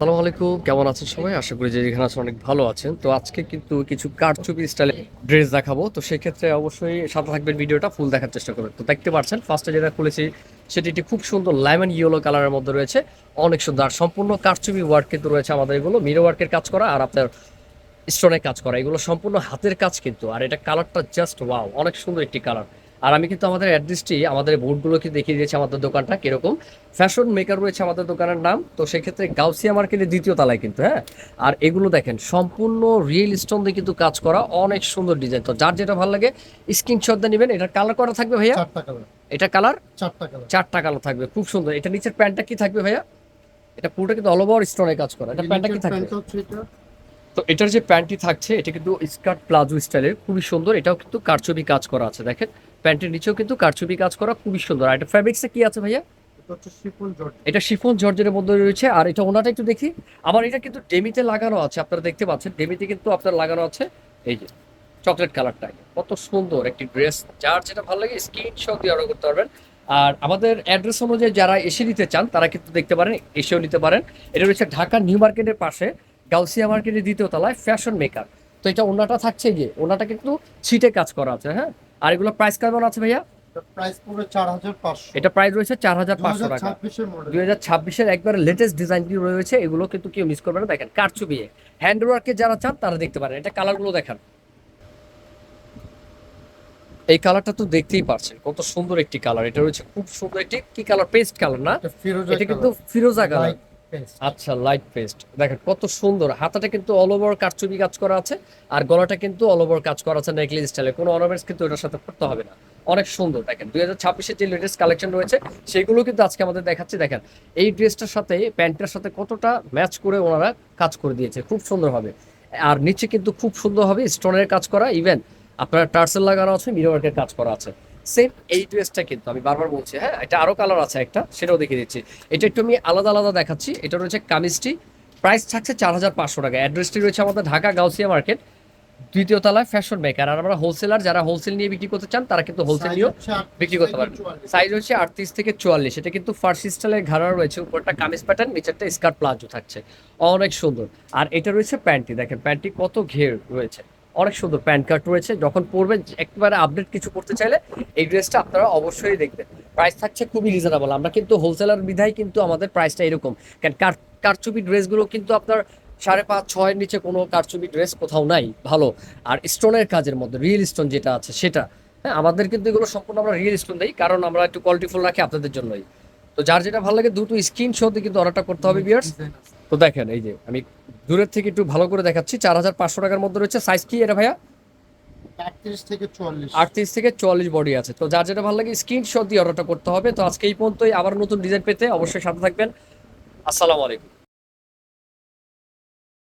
আসসালামু আলাইকুম, কেমন আছেন সবাই? আশা করি যে যেখানে আছেন অনেক ভালো আছেন। তো আজকে কিন্তু কিছু কারচুপি স্টাইলে ড্রেস দেখাবো। তো সেক্ষেত্রে অবশ্যই সাথে থাকবেন ভিডিওটা ফুল দেখার চেষ্টা করবেন। তো দেখতে পাচ্ছেন ফার্স্টে যেটা খুলেছি, সেটি একটি খুব সুন্দর লেমন ইয়েলো কালারের মধ্যে রয়েছে। অনেক সুন্দর। আর সম্পূর্ণ কারচুপি ওয়ার্ক কিন্তু রয়েছে আমাদের এগুলো। মিরো ওয়ার্কের কাজ করা আর আপনার স্টোনের কাজ করা। এগুলো সম্পূর্ণ হাতের কাজ কিন্তু। আর এটা কালারটা জাস্ট ওয়াও অনেক সুন্দর একটি কালার আর আমি কিন্তু আমাদের অ্যাড্রেসটি আমাদের বোর্ডগুলোকে দেখিয়ে দিয়েছি আমাদের দোকানটা কীরকম। ফ্যাশন মেকার রয়েছে আমাদের দোকানের নাম তো সেক্ষেত্রে গাউসিয়া মার্কেটের দ্বিতীয় তলায় কিন্তু হ্যাঁ? আর এগুলো দেখেন সম্পূর্ণ রিয়েল স্টোন দিয়ে কিন্তু কাজ করা অনেক সুন্দর ডিজাইন তো যার যেটা ভালো লাগে স্ক্রিনশট দিয়ে নেবেন। এটার কালার করা থাকবে ভাইয়া? এটা কালার চারটা কালার চারটা কালার থাকবে খুব সুন্দর। এটা নিচের প্যান্টটা কি থাকবে ভাইয়া? এটা পুরোটা কিন্তু অল ওভার স্টোনে কাজ করা। এটা প্যান্টটা কি থাকবে? এটা। তো এটার যে প্যান্টটি থাকছে এটা কিন্তু স্কার্ট প্লাজো স্টাইলের খুবই সুন্দর। এটাও কিন্তু কারচুপি কাজ করা আছে দেখেন। প্যান্টের নিচেও কিন্তু কারচুপি কাজ করা খুবই সুন্দর। আর এটা ফ্যাব্রিক্সে কি আছে ভাইয়া? এটা শিফন জর্জ এটা শিফন জর্জের মধ্যে রয়েছে। আর এটা ওনাটা একটু দেখি। আবার এটা কিন্তু ডেমিতে লাগানো আছে আপনারা দেখতে পাচ্ছেন। ডেমিতে কিন্তু আপনার লাগানো আছে এই যে চকলেট কালারটা। কত সুন্দর একটি ড্রেস। যার যেটা ভালো লাগে স্ক্রিনশট দিয়ে অর্ডার করতে পারবেন। আর আমাদের অ্যাড্রেস অনুযায়ী যারা এসে নিতে চান তারা কিন্তু দেখতে পারেন এসেও নিতে পারেন। এটা রয়েছে ঢাকা নিউ মার্কেটের পাশে গাউসিয়া মার্কেটের দ্বিতীয় তলায় ফ্যাশন মেকার। তো এটা ওনাটা থাকছে যে ওনাটা কিন্তু ছিটে কাজ করা আছে হ্যাঁ? আর এগুলো প্রাইস কেমন আছে ভাইয়া? এটা প্রাইস রয়েছে চার হাজার পাঁচশো টাকা। দুই হাজার ছাব্বিশের একবারে লেটেস্ট ডিজাইনটি রয়েছে এগুলো কিন্তু কেউ মিস করবে না। দেখেন কারচুপি হ্যান্ড ওয়ার্কে যারা চান তারা দেখতে পারেন। এটা কালারগুলো দেখান। এই কালারটা তো দেখতেই পারছেন কত সুন্দর একটি কালার এটা রয়েছে খুব সুন্দর একটি কি কালার পেস্ট কালার না? এটা ফিরোজা কিন্তু ফিরোজা কালার আচ্ছা লাইট পেস্ট দেখেন কত সুন্দর। হাতাটা কিন্তু অল ওভার কারচুপি কাজ করা আছে, আর গলাটা কিন্তু অল ওভার কাজ করা আছে নেকলেস স্টাইলে কোনো অর্নামেন্টস কিন্তু এটার সাথে করতে হবে না। অনেক সুন্দর। দেখেন দুই হাজার ছাব্বিশের যে লেটেস্ট কালেকশন রয়েছে, সেগুলো কিন্তু আজকে আমাদের দেখাচ্ছি। দেখেন এই ড্রেসটার সাথে প্যান্টের সাথে কতটা ম্যাচ করে ওনারা কাজ করে দিয়েছে। খুব সুন্দর হবে। আর নিচে কিন্তু খুব সুন্দর হবে স্টোনের কাজ করা। ইভেন আপনার টার্সেল লাগানো আছে মিরোয়ার্কের কাজ করা আছে। সেম এই ড্রেসটা কিন্তু আমি বারবার বলছি হ্যাঁ এটা আরও কালার আছে একটা সেটাও দেখিয়ে দিচ্ছি। এটা একটু আমি আলাদা আলাদা দেখাচ্ছি এটা রয়েছে কামিজটি। প্রাইস থাকছে চার হাজার পাঁচশো টাকা। অ্যাড্রেসটি রয়েছে আমাদের ঢাকা গাউসিয়া মার্কেট দ্বিতীয় তলায় ফ্যাশন মেকার আর আমরা হোলসেলার যারা হোলসেল নিয়ে বিক্রি করতে চান তারা কিন্তু হোলসেল নিয়েও বিক্রি করতে পারবেন। সাইজ হচ্ছে আটত্রিশ থেকে চুয়াল্লিশ। এটা কিন্তু ফার্স্ট স্টাইলের ঘাড়া রয়েছে উপরটা কামিজ প্যাটার্ন নিচেরটা স্কার্ট প্লাজো থাকছে। অনেক সুন্দর। আর এটা রয়েছে প্যান্টটি দেখেন প্যান্টটি কত ঘের রয়েছে। অনেক সুন্দর প্যান্ট কাট রয়েছে। যখন পরবেন একেবারে আপডেট কিছু করতে চাইলে এই ড্রেসটা আপনারা অবশ্যই দেখবেন। প্রাইস থাকছে খুবই রিজনেবল আমরা কিন্তু হোলসেলার বিধায় কিন্তু আমাদের প্রাইসটা এরকম। কারণ কার, কারচুপি ড্রেসগুলো কিন্তু আপনার সাড়ে পাঁচ, ছয়ের নিচে কোনো কারচুপি ড্রেস কোথাও নাই। ভালো। আর স্টোনের কাজের মধ্যে রিয়েল স্টোন যেটা আছে, সেটা। হ্যাঁ আমাদের কিন্তু এগুলো সম্পূর্ণ আমরা রিয়েল স্টোন দিই, কারণ আমরা একটু কোয়ালিটিফুল রাখি আপনাদের জন্যই। তো যার যেটা ভালো লাগে, দুটো স্ক্রিনশটে কিন্তু অর্ডারটা করতে হবে বিয়ার্স তো দেখেন, এই যে আমি দূরের থেকে একটু ভালো করে দেখাচ্ছি। চার হাজার পাঁচশো টাকার মধ্যে রয়েছে। সাইজ কি এটা ভাইয়া? আটত্রিশ থেকে চুয়াল্লিশ। আটত্রিশ থেকে চুয়াল্লিশ বডি আছে। তো যার যেটা ভালো লাগে স্ক্রিনশট দিয়ে অর্ডারটা করতে হবে। তো আজকে এই পর্যন্তই। আবার নতুন ডিজাইন পেতে অবশ্যই সাথে থাকবেন। আসসালামু আলাইকুম।